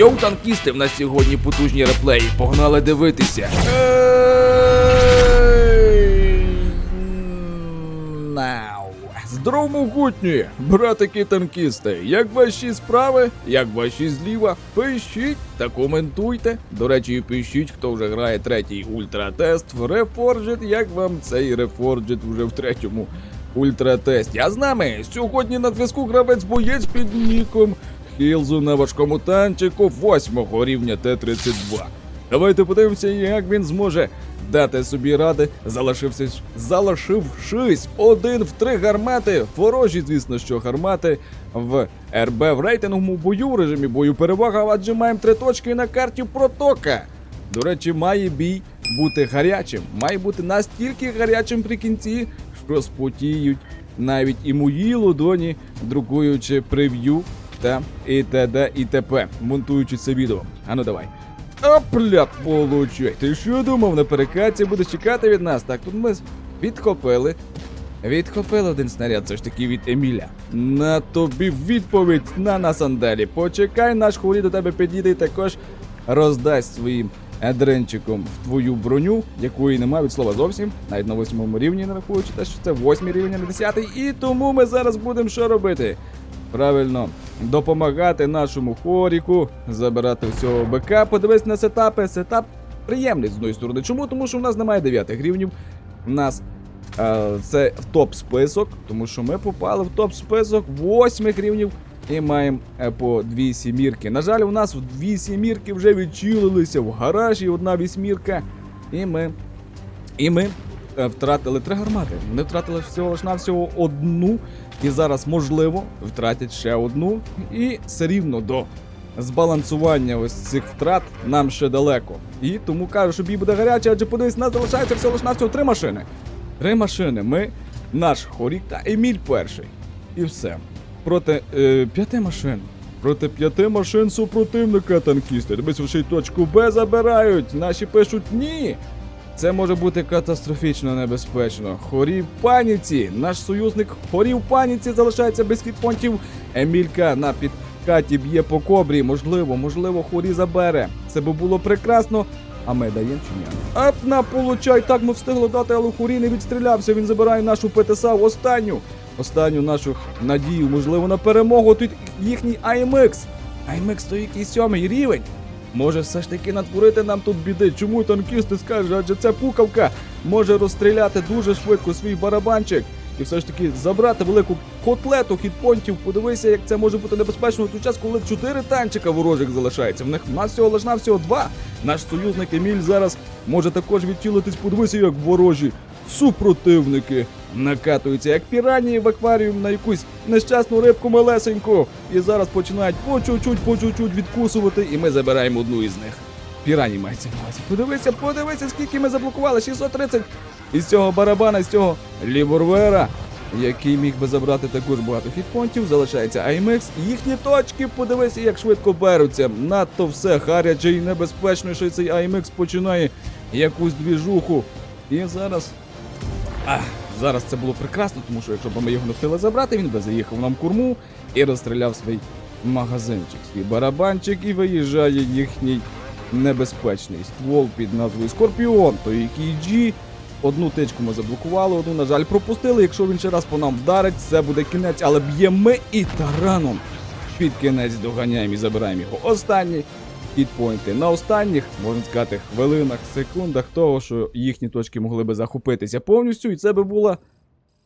Йоу, танкісти, в нас сьогодні потужні реплеї. Погнали дивитися. Нау. Здоров могутні, братики танкісти. Як ваші справи? Як ваші зліва? Пишіть та коментуйте. До речі, пишіть, хто вже грає третій ультратест в Reforged, як вам цей Reforged вже в третьому ультратесті. А з нами сьогодні на зв'язку гравець боєць під ніком Хілзу на важкому танчику 8 рівня Т-32. Давайте подивимося, як він зможе дати собі ради, залишившись, залишившись один в три гармати. Ворожі, звісно, що гармати в РБ в рейтинговому бою в режимі бою перевага, адже маємо три точки на карті протока. До речі, має бій бути гарячим. Має бути настільки гарячим при кінці, що спотіють навіть і мої лодоні, друкуючи прев'ю та і т.д. і т.п. монтуючи це відео. Ану давай. Опля, получай. Ти що думав, на перекатці будеш чекати від нас? Так, тут ми відхопили. Відхопили один снаряд, це ж таки від Еміля. На тобі відповідь на насандалі. Почекай, наш хворі до тебе підійде і також роздасть своїм едренчиком в твою броню, якої немає від слова зовсім, навіть на восьмому рівні, не рахуючи те, що це восьмий рівень, а не десятий. І тому ми зараз будемо що робити? Правильно, допомагати нашому хоріку, забирати всього БК. Подивись на сетапи. Сетап приємний з одної сторони. Чому? Тому що в нас немає дев'ятих рівнів. У нас е, це в топ-список, тому що ми попали в топ-список восьмих рівнів і маємо е, по дві сімірки. На жаль, у нас в дві сімірки вже відчилилися в гаражі, одна вісьмірка. І ми. І ми втратили три гармати. Вони втратили всього ж навсього одну. І зараз, можливо, втратять ще одну. І все рівно до збалансування ось цих втрат нам ще далеко. І тому кажу, що бій буде гарячий, адже подивись, нас залишається всього лиш навсього три машини. Три машини. Ми, наш Хорік та Еміль перший. І все. Проти е, п'яти машин. Проти п'яти машин супротивника танкісти. Дивись, й точку Б забирають. Наші пишуть ні. Це може бути катастрофічно небезпечно. Хорі в паніці. Наш союзник хорі в паніці залишається без хітпонтів. Емілька на підкаті б'є по кобрі. Можливо, можливо, хорі забере. Це би було прекрасно. А ми даємо чи ні? Ап, на получай, так ми встигли дати, але хорі не відстрілявся. Він забирає нашу ПТСА в останню. Останню нашу надію, можливо, на перемогу. Тут їхній AMX. AMX то який сьомий рівень. Може все ж таки натворити нам тут біди. Чому танкісти скажуть, адже ця пукавка може розстріляти дуже швидко свій барабанчик і все ж таки забрати велику котлету хітпонтів. Подивися, як це може бути небезпечно в той час, коли чотири танчика ворожих залишається. В них в нас всього лиш навсього два. Наш союзник Еміль зараз може також відтілитись. Подивися, як ворожі супротивники накатуються, як піранії в акваріум на якусь нещасну рибку малесеньку. І зараз починають по чуть-чуть, по чуть-чуть відкусувати, і ми забираємо одну із них. Пірані мається на увазі. Подивися, подивися, скільки ми заблокували. 630 із цього барабана, з цього ліворвера, який міг би забрати також багато хітпонтів. Залишається IMX. Їхні точки, подивися, як швидко беруться. Надто все гаряче і небезпечно, що цей IMX починає якусь двіжуху. І зараз. Ах, зараз це було прекрасно, тому що якщо б ми його не встигли забрати, він би заїхав нам в корму і розстріляв свій магазинчик, свій барабанчик і виїжджає їхній небезпечний ствол під назвою Скорпіон, то який G. Одну тичку ми заблокували, одну, на жаль, пропустили. Якщо він ще раз по нам вдарить, це буде кінець, але б'ємо ми і тараном. Під кінець доганяємо і забираємо його. Останні хітпойнти. На останніх, можна сказати, хвилинах, секундах того, що їхні точки могли би захопитися повністю, і це би була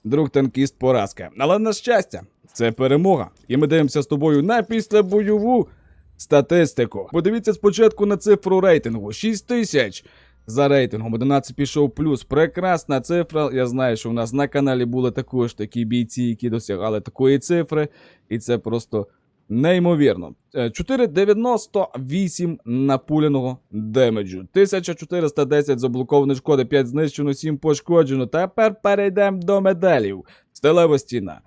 друг танкіст поразка. Але на щастя, це перемога. І ми дивимося з тобою на післябойову статистику. Подивіться спочатку на цифру рейтингу: 6 тисяч. За рейтингом 11 пішов плюс. Прекрасна цифра. Я знаю, що в нас на каналі були також такі бійці, які досягали такої цифри, і це просто неймовірно. Е, 498 напуляного демеджу, 1410 заблокованої шкоди, 5 знищено, 7 пошкоджено. Тепер перейдемо до медалів. Стелева стіна.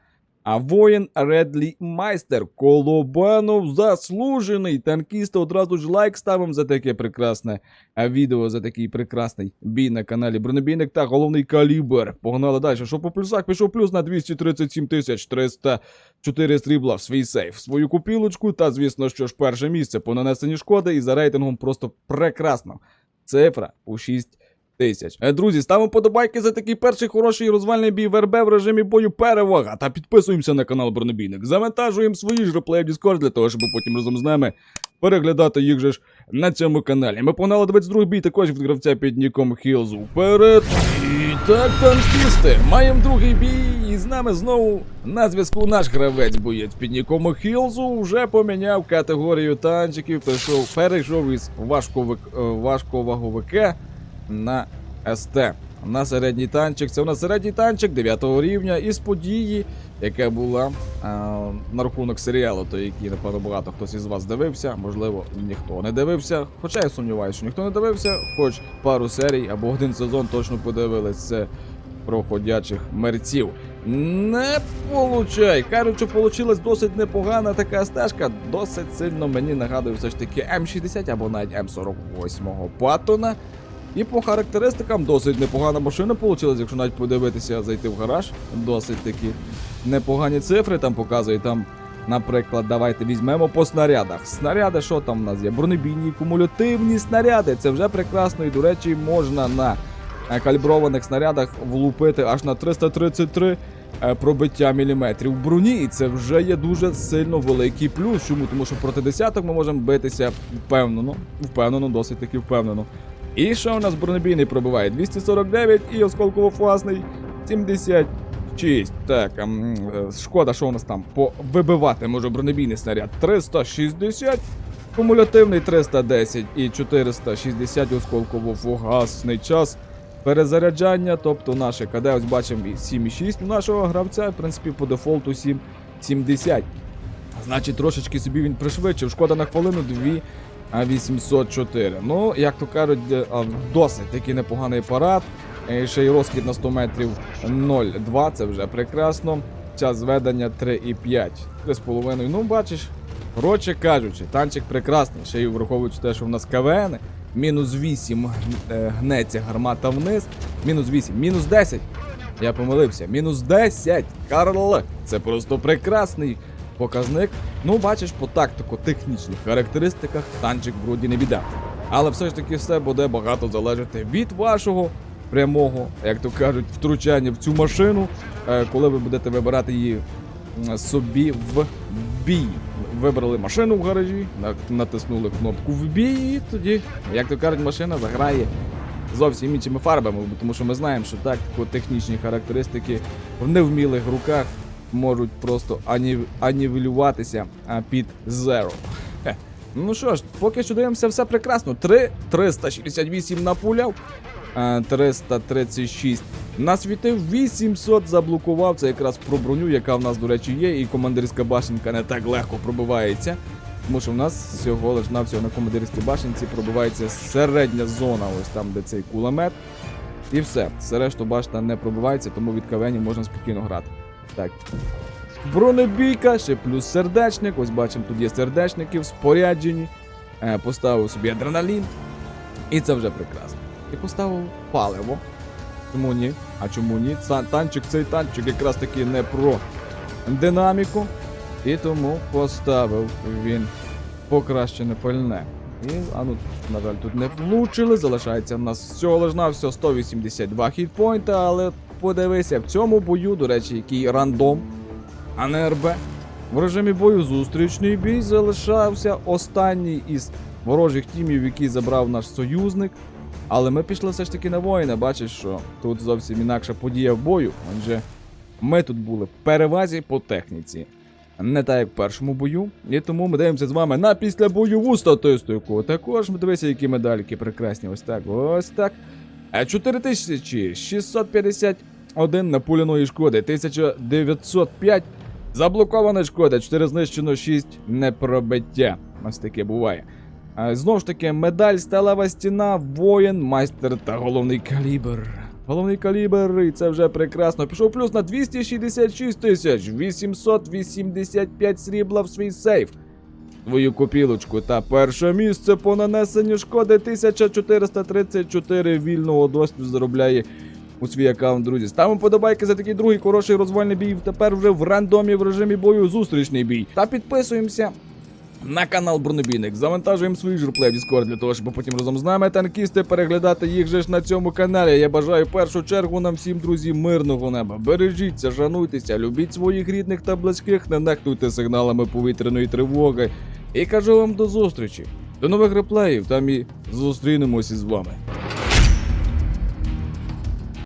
А воїн Редлі Майстер Колобанов заслужений. Танкісти одразу ж лайк ставимо за таке прекрасне е, відео, за такий прекрасний бій на каналі Бронебійник та головний калібр. Погнали далі. Що по плюсах пішов плюс на 237 тисяч 304 срібла в свій сейф, свою купілочку. Та звісно, що ж перше місце по нанесенні шкоди і за рейтингом просто прекрасно. Цифра у 6 тисяч. Е, Друзі, ставимо подобайки за такий перший хороший розвальний бій в РБ в режимі бою перевага. Та підписуємося на канал Бронебійник. Завантажуємо свої ж реплеї в Discord для того, щоб потім разом з нами переглядати їх же ж на цьому каналі. Ми погнали 22 бій також від гравця під ніком Хілзу. Вперед! І так, танкісти, маємо другий бій, і з нами знову на зв'язку наш гравець боєць під ніком Хілзу вже поміняв категорію танчиків, пішов, перейшов із важковик, е, важковаговика на СТ. На середній танчик. Це у нас середній танчик 9 рівня із події, яка була а, на рахунок серіалу, той, який, напевно, багато хтось із вас дивився. Можливо, ніхто не дивився. Хоча я сумніваюся, що ніхто не дивився, хоч пару серій або один сезон точно подивились. Це про ходячих мерців. Не получай. Кажуть, що вийшла досить непогана така стежка. Досить сильно мені нагадує все ж таки М60 або навіть М48 Паттона. І по характеристикам досить непогана машина вийшла, якщо навіть подивитися, зайти в гараж. Досить такі непогані цифри там показує. Там, наприклад, давайте візьмемо по снарядах. Снаряди, що там у нас є? Бронебійні кумулятивні снаряди. Це вже прекрасно і, до речі, можна на е, каліброваних снарядах влупити аж на 333 е, пробиття міліметрів броні, і це вже є дуже сильно великий плюс. Чому? Тому що проти десяток ми можемо битися впевнено, впевнено, досить таки впевнено. І що у нас бронебійний пробиває? 249 і осколково-фугасний 76. Так, ем, е, шкода, що у нас там вибивати може бронебійний снаряд 360, кумулятивний 310 і 460 осколково-фугасний час. Перезаряджання, тобто наше КД, ось бачимо 7,6 у нашого гравця, в принципі, по дефолту 7,70. Значить, трошечки собі він пришвидшив. Шкода на хвилину 2 а 804. Ну, як то кажуть, е, досить такий непоганий парад. Е, Ще й розкид на 100 метрів 0,2, це вже прекрасно. Час зведення 3,5. 3,5. Ну, бачиш, коротше кажучи, танчик прекрасний. Ще й враховуючи те, що в нас КВН. Мінус 8 е, гнеться гармата вниз. Мінус 8, мінус 10. Я помилився. Мінус 10. Карл. Це просто прекрасний показник. Ну, бачиш, по тактико-технічних характеристиках танчик вроді не біда. Але все ж таки все буде багато залежати від вашого прямого, як то кажуть, втручання в цю машину, е, коли ви будете вибирати її собі в бій. Вибрали машину в гаражі, натиснули кнопку в бій, і тоді, як то кажуть, машина заграє зовсім іншими фарбами, тому що ми знаємо, що тактико-технічні характеристики в невмілих руках можуть просто ані... анівелюватися під зеро. Ну що ж, поки що дивимося все прекрасно. 3 368 напуляв, а, 336 насвітив, 800 заблокував. Це якраз про броню, яка в нас, до речі, є, і командирська башенка не так легко пробивається. Тому що в нас всього лиш навсього на командирській башенці пробивається середня зона, ось там, де цей кулемет. І все. Все решту башта не пробивається, тому від кавенів можна спокійно грати. Так. Бронебійка, ще плюс сердечник. Ось бачимо, тут є сердечники в спорядженні. Е, поставив собі адреналін. І це вже прекрасно. І поставив паливо. Чому ні? А чому ні? Танчик, цей танчик якраз таки не про динаміку. І тому поставив він покращене пальне. І, а ну, на жаль, тут не влучили. Залишається в нас всього лиш всього 182 хітпойнта, але подивися, в цьому бою, до речі, який рандом, а не РБ. В режимі бою зустрічний бій залишався останній із ворожих тімів, який забрав наш союзник. Але ми пішли все ж таки на воїна. Бачиш, що тут зовсім інакша подія в бою. Адже ми тут були в перевазі по техніці. Не так як в першому бою. І тому ми дивимося з вами на післябойову статистику. Також ми дивися, які медальки прекрасні. Ось так, ось так. Е, 4651 напуляної шкоди, 1905 заблокована шкода, 4 знищено, 6 непробиття. Ось таке буває. Е, Знову ж таки, медаль, сталева стіна, воїн, майстер та головний калібр. Головний калібр, і це вже прекрасно. Пішов плюс на 266 тисяч, 885 срібла в свій сейф. Твою копілочку та перше місце по нанесенню шкоди 1434 вільного досвіду заробляє у свій аккаунт, друзі. Ставимо подобайки за такий другий хороший розвальний бій. Тепер вже в рандомі в режимі бою зустрічний бій. Та підписуємося на канал Бронебійник. Завантажуємо свій журплей в Discord для того, щоб потім разом з нами танкісти переглядати їх же ж на цьому каналі. Я бажаю в першу чергу нам всім, друзі, мирного неба. Бережіться, шануйтеся, любіть своїх рідних та близьких, не нехтуйте сигналами повітряної тривоги. І кажу вам до зустрічі. До нових реплеїв, там і зустрінемося з вами.